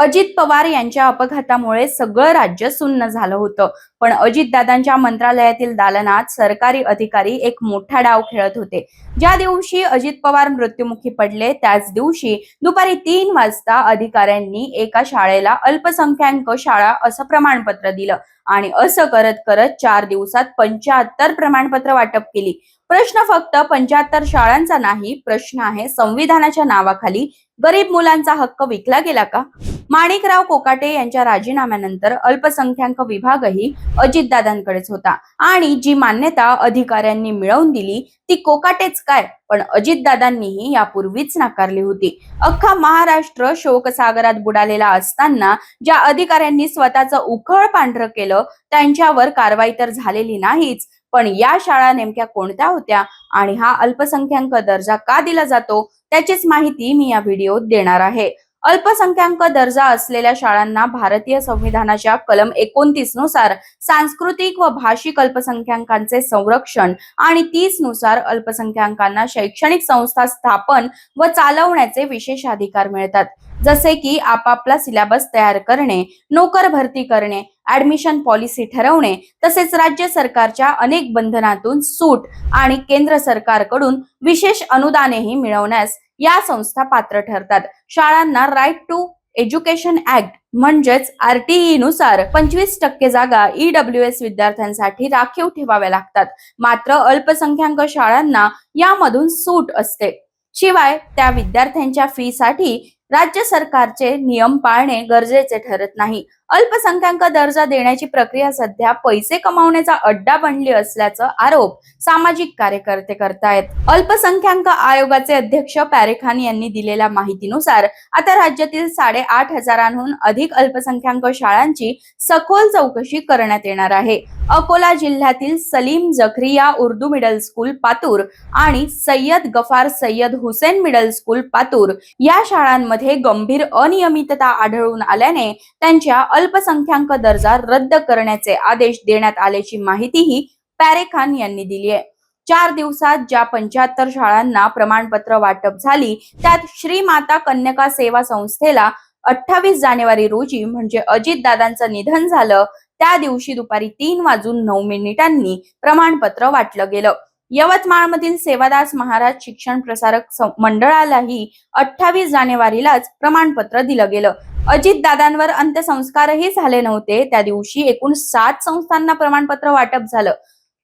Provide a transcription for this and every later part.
अजित पवार यांच्या अपघातामुळे सगळं राज्य सुन्न झालं होतं. पण अजितदादांच्या मंत्रालयातील दालनात सरकारी अधिकारी एक मोठा डाव खेळत होते. ज्या दिवशी अजित पवार मृत्युमुखी पडले त्याच दिवशी दुपारी तीन वाजता अधिकाऱ्यांनी एका शाळेला अल्पसंख्याक शाळा असं प्रमाणपत्र दिलं. आणि असं करत करत चार दिवसात पंच्याहत्तर प्रमाणपत्र वाटप केली. प्रश्न फक्त पंच्याहत्तर शाळांचा नाही प्रश्न आहे संविधानाच्या नावाखाली गरीब मुलांचा हक्क विकला गेला का? माणिकराव कोकाटे यांच्या राजीनाम्यानंतर अल्पसंख्याक विभागही अजितदादांकडेच होता आणि जी मान्यता अधिकाऱ्यांनी मिळवून दिली ती कोकाटेच काय? पण अजितदादांनीही यापूर्वीच नाकारली होती. अख्खा महाराष्ट्र शोकसागरात बुडालेला असताना ज्या अधिकाऱ्यांनी स्वतःचं उखळ पांढरं केलं त्यांच्यावर कारवाई तर झालेली नाहीच पण या शाळा नेमक्या कोणत्या होत्या आणि हा अल्पसंख्याक दर्जा का दिला जातो त्याचीच माहिती मी या व्हिडिओत देणार आहे. अल्पसंख्याक दर्जा असलेल्या शाळांना भारतीय संविधानाच्या कलम एकोणतीसनुसार सांस्कृतिक व भाषिक अल्पसंख्याकांचे संरक्षण आणि तीसनुसार अल्पसंख्याकांना शैक्षणिक संस्था स्थापन व चालवण्याचे विशेष अधिकार मिळतात. जसे की आपापला सिलेबस तयार करणे नोकर भरती करणे ऍडमिशन पॉलिसी ठरवणे तसेच राज्य सरकारच्या अनेक बंधनातून सूट आणि केंद्र सरकारकडून विशेष अनुदानेही मिळवण्यास या संस्था पात्र ठरतात. शाळांना राईट टू एज्युकेशन ऍक्ट म्हणजेच आरटीई नुसार पंचवीस टक्के जागा ईडब्ल्यू एस विद्यार्थ्यांसाठी राखीव ठेवाव्या लागतात. मात्र अल्पसंख्याक शाळांना यामधून सूट असते. शिवाय त्या विद्यार्थ्यांच्या फीसाठी राज्य सरकारचे नियम पाळणे गरजेचे ठरत नाही. अल्पसंख्याक दर्जा देण्याची प्रक्रिया सध्या पैसे कमावण्याचा अड्डा बनली असल्याचा आरोप सामाजिक कार्यकर्ते करतायत. अल्पसंख्याक आयोगाचे अध्यक्ष पॅरेखान यांनी दिलेल्या माहितीनुसार आता राज्यातील साडेआठ हजारांहून अधिक अल्पसंख्याक शाळांची सखोल चौकशी करण्यात येणार आहे. अकोला जिल्ह्यातील सलीम जखरिया उर्दू मिडल स्कूल पातूर आणि सय्यद गफार सय्यद हुसेन मिडल स्कूल पातूर या शाळांमध्ये गंभीर अनियमितता आढळून आल्याने त्यांच्या अल्पसंख्याक दर्जा रद्द करण्याचे आदेश देण्यात आल्याची माहितीही पॅरेखान यांनी दिली आहे. चार दिवसात ज्या पंच्याहत्तर शाळांना प्रमाणपत्र वाटप झाली त्यात श्री माता कन्यका सेवा संस्थेला अठ्ठावीस जानेवारी रोजी म्हणजे अजितदादांचं निधन झालं. त्या दिवशी दुपारी तीन वाजून नऊ मिनिटांनी प्रमाणपत्र वाटलं गेलं. यवतमाळमधील सेवादास महाराज शिक्षण प्रसारक मंडळालाही अठ्ठावीस जानेवारीलाच प्रमाणपत्र दिलं गेलं. अजित दादांवर अंत्यसंस्कारही झाले नव्हते. त्या दिवशी एकूण सात संस्थांना प्रमाणपत्र वाटप झालं.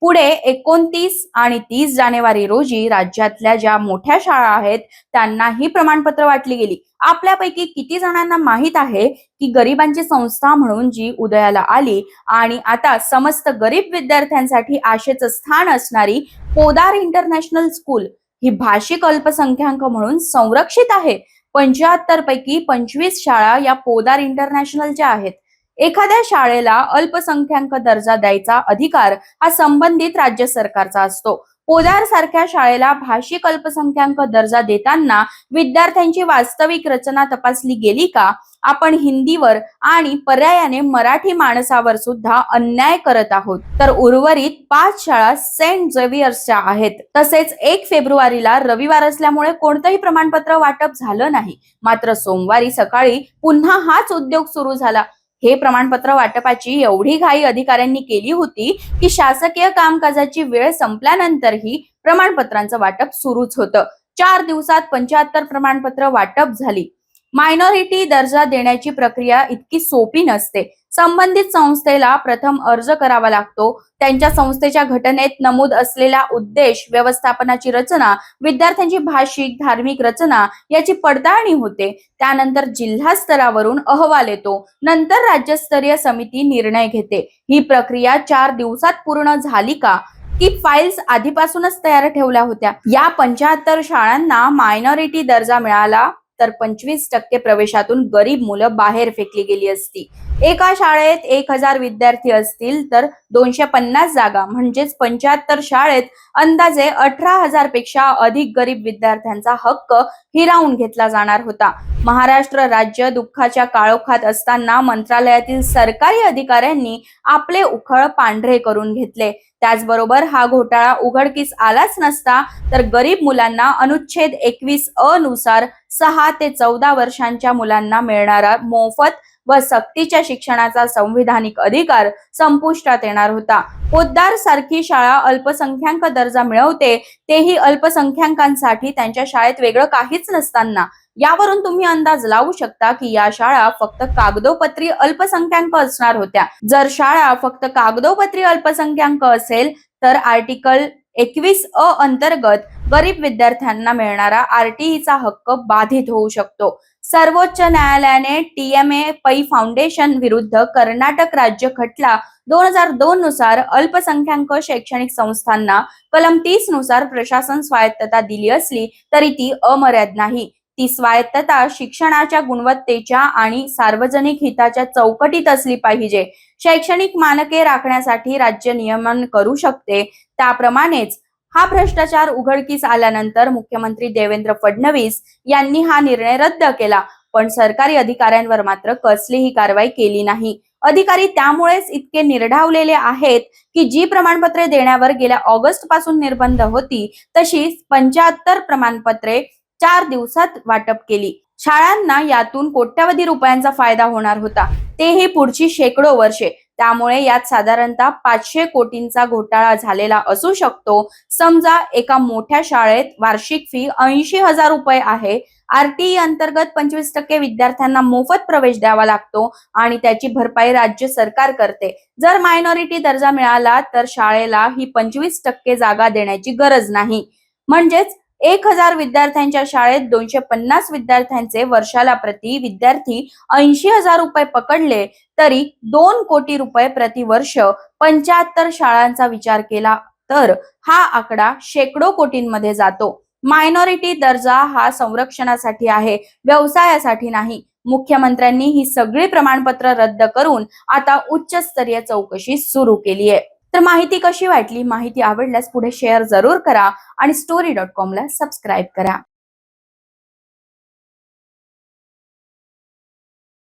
पुढे एकोणतीस आणि तीस जानेवारी रोजी राज्यातल्या ज्या मोठ्या शाळा आहेत त्यांनाही प्रमाणपत्र वाटली गेली. आपल्यापैकी किती जणांना माहीत आहे की गरिबांची संस्था म्हणून जी उदयाला आली आणि आता समस्त गरीब विद्यार्थ्यांसाठी आशेचं स्थान असणारी पोदार इंटरनॅशनल स्कूल ही भाषिक अल्पसंख्याक म्हणून संरक्षित आहे. पंच्याहत्तर पैकी पंचवीस शाळा या पोदार इंटरनॅशनलच्या आहेत एखाद्या शाळेला अल्पसंख्याक दर्जा द्यायचा अधिकार हा संबंधित राज्य सरकारचा असतो. पोदार सारख्या शाळेला भाषिक अल्पसंख्याक दर्जा देताना विद्यार्थ्यांची वास्तविक रचना तपासली गेली का? आपण हिंदीवर आणि पर्यायाने मराठी माणसावर सुद्धा अन्याय करत आहोत. तर उर्वरित पाच शाळा सेंट झेवियर्सच्या आहेत. तसेच एक फेब्रुवारीला रविवार असल्यामुळे कोणतंही प्रमाणपत्र वाटप झालं नाही. मात्र सोमवारी सकाळी पुन्हा हाच उद्योग सुरू झाला. हे प्रमाणपत्र वाटपाची एवढी घाई अधिकाऱ्यांनी केली होती की शासकीय कामकाजाची वेळ संपल्यानंतरही प्रमाणपत्रांचं वाटप सुरूच होतं. चार दिवसात पंच्याहत्तर प्रमाणपत्र वाटप झाली. मायनॉरिटी दर्जा देण्याची प्रक्रिया इतकी सोपी नसते. संबंधित संस्थेला प्रथम अर्ज करावा लागतो. त्यांच्या संस्थेच्या घटनेत नमूद असलेला उद्देश व्यवस्थापनाची रचना विद्यार्थ्यांची भाषिक धार्मिक रचना याची पडताळणी होते. त्यानंतर जिल्हा स्तरावरून अहवाल येतो. नंतर राज्यस्तरीय समिती निर्णय घेते. ही प्रक्रिया चार दिवसात पूर्ण झाली का? की फाईल्स आधीपासूनच तयार ठेवल्या होत्या. या पंच्याहत्तर शाळांना मायनॉरिटी दर्जा मिळाला तर पंचवीस टक्के प्रवेशातून गरीब मुलं बाहेर फेकली गेली असती. एका शाळेत एक हजार विद्यार्थी असतील तर दोनशे पन्नास जागा म्हणजेच पंच्याहत्तर शाळेत अंदाजे अठरा हजारपेक्षा अधिक गरीब विद्यार्थ्यांचा हक्क हिरावून घेतला जाणार होता. महाराष्ट्र राज्य दुःखाच्या काळोखात असताना मंत्रालयातील सरकारी अधिकाऱ्यांनी आपले उखळ पांढरे करून घेतले. त्याचबरोबर हा घोटाळा उघडकीस आलाच नसता तर गरीब मुलांना अनुच्छेद एकवीस अ नुसार सहा ते चौदा वर्षांच्या मुलांना मिळणारा मोफत व सक्तीच्या शिक्षणाचा संविधानिक अधिकार संपुष्टात येणार होता. पोद्दार सारखी शाळा अल्पसंख्याक दर्जा मिळवते तेही अल्पसंख्याकांसाठी त्यांच्या शाळेत वेगळं काहीच नसताना. यावरून तुम्ही अंदाज लावू शकता की या शाळा फक्त कागदोपत्री अल्पसंख्याक असणार होत्या. जर शाळा फक्त कागदोपत्री अल्पसंख्याक असेल तर आर्टिकल एकवीस अ अंतर्गत गरीब विद्यार्थ्यांना मिळणारा आरटीईचा हक्क बाधित होऊ शकतो. सर्वोच्च न्यायालयाने टीएमए पै फाउंडेशन विरुद्ध कर्नाटक राज्य खटला दोन हजार दोन नुसार अल्पसंख्याक शैक्षणिक संस्थांना कलम तीसनुसार प्रशासन स्वायत्तता दिली असली तरी ती अमर्याद नाही. ती स्वायत्तता शिक्षणाच्या गुणवत्तेच्या आणि सार्वजनिक हिताच्या चौकटीत असली पाहिजे. शैक्षणिक मानके राखण्यासाठी राज्य नियमन करू शकते. त्याप्रमाणेच हा भ्रष्टाचार उघडकीस आल्यानंतर मुख्यमंत्री देवेंद्र फडणवीस यांनी हा निर्णय रद्द केला. पण सरकारी अधिकाऱ्यांवर मात्र कसलीही कारवाई केली नाही. अधिकारी त्यामुळेच इतके निर्ढावलेले आहेत की जी प्रमाणपत्रे देण्यावर गेल्या ऑगस्टपासून निर्बंध होती तशीच पंच्याहत्तर प्रमाणपत्रे चार दिवसात वाटप केली. शाळांना यातून कोट्यावधी रुपयांचा फायदा होणार होता. तेही पुढची शेकडो वर्षे. त्यामुळे यात साधारणतः पाचशे कोटींचा घोटाळा झालेला असू शकतो. समजा एका मोठ्या शाळेत वार्षिक फी ऐंशी हजार रुपये आहे. आरटीई अंतर्गत पंचवीस टक्के विद्यार्थ्यांना मोफत प्रवेश द्यावा लागतो आणि त्याची भरपाई राज्य सरकार करते. जर मायनॉरिटी दर्जा मिळाला तर शाळेला ही पंचवीस टक्के जागा देण्याची गरज नाही. म्हणजेच एक हजार विद्यार्थ्यांच्या शाळेत दोनशे पन्नास विद्यार्थ्यांचे वर्षाला प्रति विद्यार्थी ऐंशी हजार रुपये पकडले तरी दोन कोटी रुपये प्रतिवर्ष पंच्याहत्तर शाळांचा विचार केला तर हा आकडा शेकडो कोटींमध्ये जातो. मायनॉरिटी दर्जा हा संरक्षणासाठी आहे व्यवसायासाठी नाही. मुख्यमंत्र्यांनी ही सगळी प्रमाणपत्र रद्द करून आता उच्चस्तरीय चौकशी सुरू केली आहे तर माहिती कशी वाटली? माहिती आवडल्यास पुढे शेअर जरूर करा आणि स्टोरी डॉट कॉमला सबस्क्राईब करा.